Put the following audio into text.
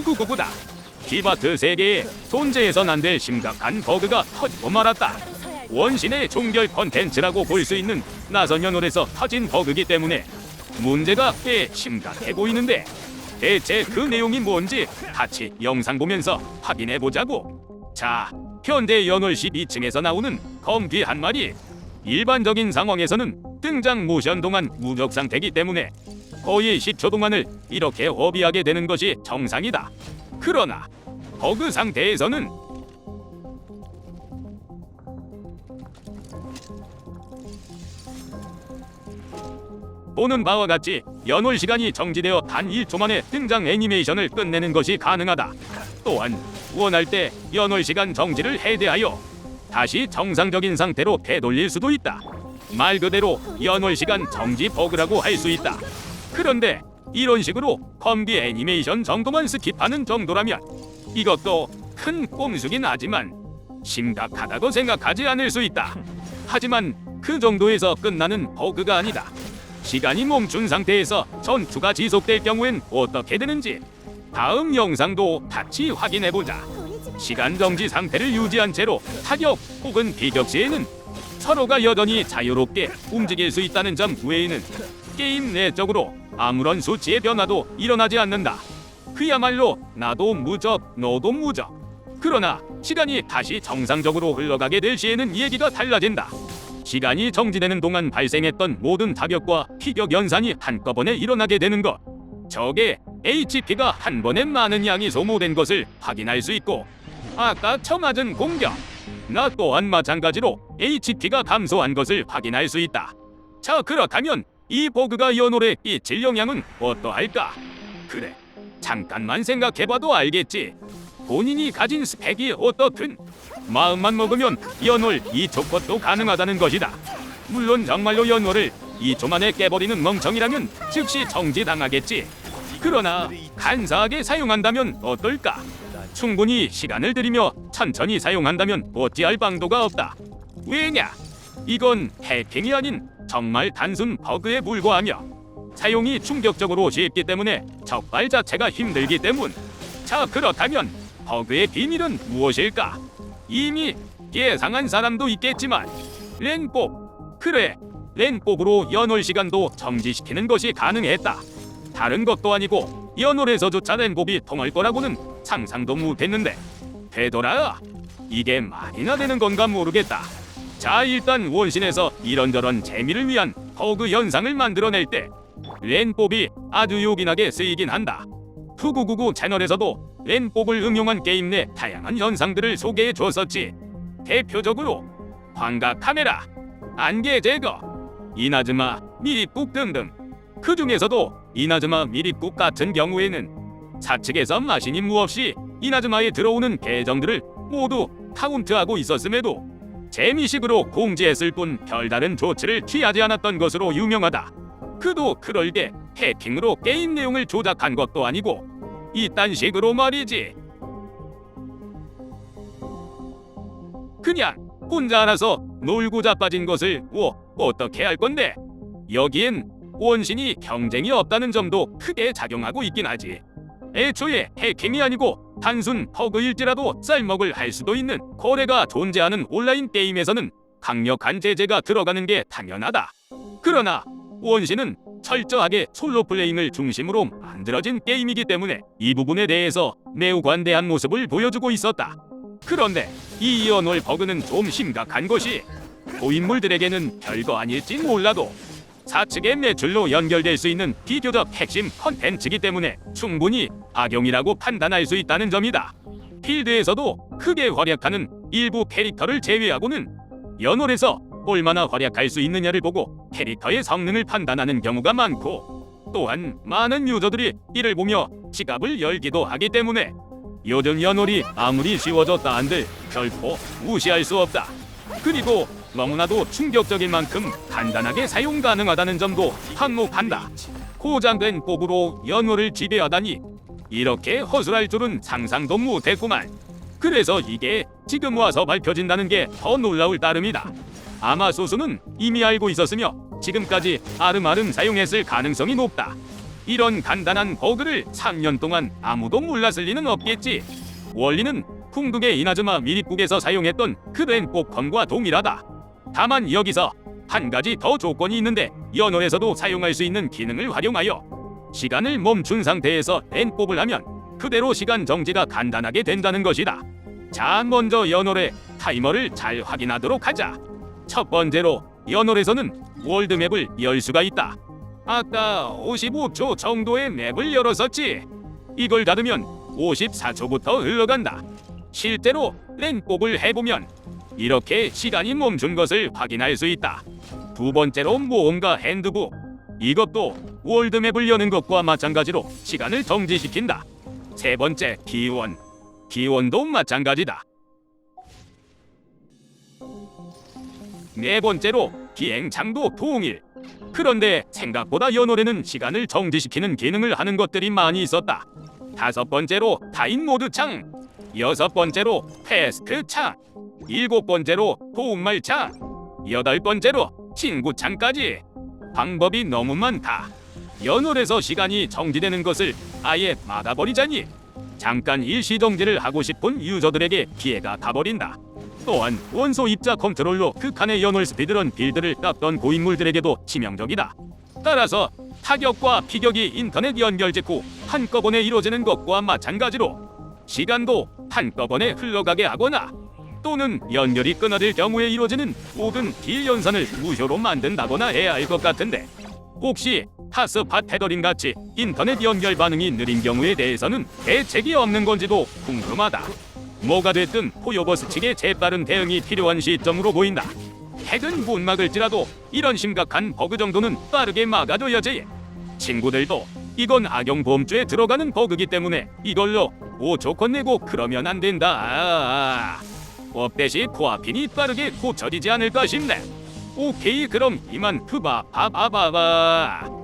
후구구구다. 키바트 세계에 존재해선 안 될 심각한 버그가 터지고 말았다. 원신의 종결 컨텐츠라고 볼 수 있는 나선 연월에서 터진 버그기 때문에 문제가 꽤 심각해 보이는데 대체 그 내용이 뭔지 같이 영상 보면서 확인해 보자고. 자, 현대 연월시 2층에서 나오는 검귀 한 마리. 일반적인 상황에서는 등장 모션 동안 무적 상태이기 때문에 거의 10초 동안을 이렇게 허비하게 되는 것이 정상이다. 그러나 버그 상태에서는 보는 바와 같이 연월 시간이 정지되어 단 1초 만에 등장 애니메이션을 끝내는 것이 가능하다. 또한 원할 때 연월 시간 정지를 해제하여 다시 정상적인 상태로 되돌릴 수도 있다. 말 그대로 연월 시간 정지 버그라고 할 수 있다. 그런데 이런 식으로 검기 애니메이션 정도만 스킵하는 정도라면 이것도 큰 꼼수긴 하지만 심각하다고 생각하지 않을 수 있다. 하지만 그 정도에서 끝나는 버그가 아니다. 시간이 멈춘 상태에서 전투가 지속될 경우엔 어떻게 되는지 다음 영상도 같이 확인해 보자. 시간 정지 상태를 유지한 채로 타격 혹은 비격 시에는 서로가 여전히 자유롭게 움직일 수 있다는 점 외에는 게임 내적으로 아무런 수치의 변화도 일어나지 않는다. 그야말로 나도 무적, 너도 무적. 그러나 시간이 다시 정상적으로 흘러가게 될 시에는 얘기가 달라진다. 시간이 정지되는 동안 발생했던 모든 타격과 피격 연산이 한꺼번에 일어나게 되는 것. 적의 HP가 한 번에 많은 양이 소모된 것을 확인할 수 있고 아까 처맞은 공격 나 또한 마찬가지로 HP가 감소한 것을 확인할 수 있다. 자 그렇다면 이 버그가 연월에 끼칠 영향은 어떠할까? 그래 잠깐만 생각해봐도 알겠지. 본인이 가진 스펙이 어떻든 마음만 먹으면 연월 2초 컷도 가능하다는 것이다. 물론 정말로 연월을 2초 만에 깨버리는 멍청이라면 즉시 정지당하겠지. 그러나 간사하게 사용한다면 어떨까? 충분히 시간을 들이며 천천히 사용한다면 어찌할 방도가 없다. 왜냐? 이건 해킹이 아닌 정말 단순 버그에 불과하며 사용이 충격적으로 쉽기 때문에 적발 자체가 힘들기 때문. 자 그렇다면 버그의 비밀은 무엇일까? 이미 예상한 사람도 있겠지만 렌법 그래 렌법으로 연월 시간도 정지시키는 것이 가능했다. 다른 것도 아니고 연월에서조차 렌법이 통할 거라고는 상상도 못했는데 되더라. 이게 말이나 되는 건가 모르겠다. 자 일단 원신에서 이런저런 재미를 위한 버그 현상을 만들어낼 때 렌법이 아주 요긴하게 쓰이긴 한다. 푸구구구 채널에서도 렌법을 응용한 게임 내 다양한 현상들을 소개해 줬었지. 대표적으로 광각 카메라, 안개 제거, 이나즈마 미립국 등등. 그 중에서도 이나즈마 미립국 같은 경우에는 사측에서 마신이 무없이 이나즈마에 들어오는 계정들을 모두 카운트하고 있었음에도 재미식으로 공지했을 뿐 별다른 조치를 취하지 않았던 것으로 유명하다. 그도 그럴 때 해킹으로 게임 내용을 조작한 것도 아니고 이딴 식으로 말이지. 그냥 혼자 알아서 놀고 자빠진 것을 뭐 어떻게 할 건데? 여기엔 원신이 경쟁이 없다는 점도 크게 작용하고 있긴 하지. 애초에 해킹이 아니고 단순 버그일지라도 쌀먹을 할 수도 있는 거래가 존재하는 온라인 게임에서는 강력한 제재가 들어가는 게 당연하다. 그러나 원신은 철저하게 솔로 플레잉을 중심으로 만들어진 게임이기 때문에 이 부분에 대해서 매우 관대한 모습을 보여주고 있었다. 그런데 이 연월 버그는 좀 심각한 것이 고인물들에게는 별거 아닐지 몰라도 사측의 매출로 연결될 수 있는 비교적 핵심 컨텐츠이기 때문에 충분히 악용이라고 판단할 수 있다는 점이다. 필드에서도 크게 활약하는 일부 캐릭터를 제외하고는 연월에서 얼마나 활약할 수 있느냐를 보고 캐릭터의 성능을 판단하는 경우가 많고 또한 많은 유저들이 이를 보며 지갑을 열기도 하기 때문에 요즘 연월이 아무리 쉬워졌다 한들 결코 무시할 수 없다. 그리고 너무나도 충격적인 만큼 간단하게 사용 가능하다는 점도 한몫한다. 고장된 뽑으로 연월을 지배하다니 이렇게 허술할 줄은 상상도 못했구만. 그래서 이게 지금 와서 밝혀진다는 게 더 놀라울 따름이다. 아마 소수는 이미 알고 있었으며 지금까지 아름아름 사용했을 가능성이 높다. 이런 간단한 버그를 3년 동안 아무도 몰랐을 리는 없겠지. 원리는 궁극의 이나즈마 미립국에서 사용했던 그 렌포컨과 동일하다. 다만 여기서 한 가지 더 조건이 있는데 연월에서도 사용할 수 있는 기능을 활용하여 시간을 멈춘 상태에서 렌법을 하면 그대로 시간 정지가 간단하게 된다는 것이다. 자, 먼저 연월의 타이머를 잘 확인하도록 하자. 첫 번째로 연월에서는 월드맵을 열 수가 있다. 아까 55초 정도의 맵을 열었었지. 이걸 닫으면 54초부터 흘러간다. 실제로 렌법을 해보면 이렇게 시간이 멈춘 것을 확인할 수 있다. 두 번째로 모험가 핸드북. 이것도 월드맵을 여는 것과 마찬가지로 시간을 정지시킨다. 세 번째 기원. 기원도 마찬가지다. 네 번째로 기행창도 동일. 그런데 생각보다 연월에는 시간을 정지시키는 기능을 하는 것들이 많이 있었다. 다섯 번째로 타인 모드 창. 여섯 번째로 패스트 창. 일곱 번째로 도움말 창. 여덟 번째로 친구 창까지. 방법이 너무 많다. 연월에서 시간이 정지되는 것을 아예 막아버리자니 잠깐 일시 정지를 하고 싶은 유저들에게 피해가 가버린다. 또한 원소 입자 컨트롤로 극한의 연월 스피드런 빌드를 깎던 고인물들에게도 치명적이다. 따라서 타격과 피격이 인터넷 연결 직후 한꺼번에 이루어지는 것과 마찬가지로 시간도 한꺼번에 흘러가게 하거나 또는 연결이 끊어질 경우에 이루어지는 모든 길 연산을 무효로 만든다거나 해야 할 것 같은데 혹시 하스팟 테더링 같이 인터넷 연결 반응이 느린 경우에 대해서는 대책이 없는 건지도 궁금하다. 뭐가 됐든 포요버스 측의 재빠른 대응이 필요한 시점으로 보인다. 핵은 못 막을지라도 이런 심각한 버그 정도는 빠르게 막아둬야지. 친구들도 이건 악용보험죄에 들어가는 버그기 때문에 이걸로 5조 건 내고 그러면 안 된다. 아, 업데시 코아핀이 빠르게 고쳐지지 않을까 싶네. 오케이 그럼 이만 푸바 바바바바.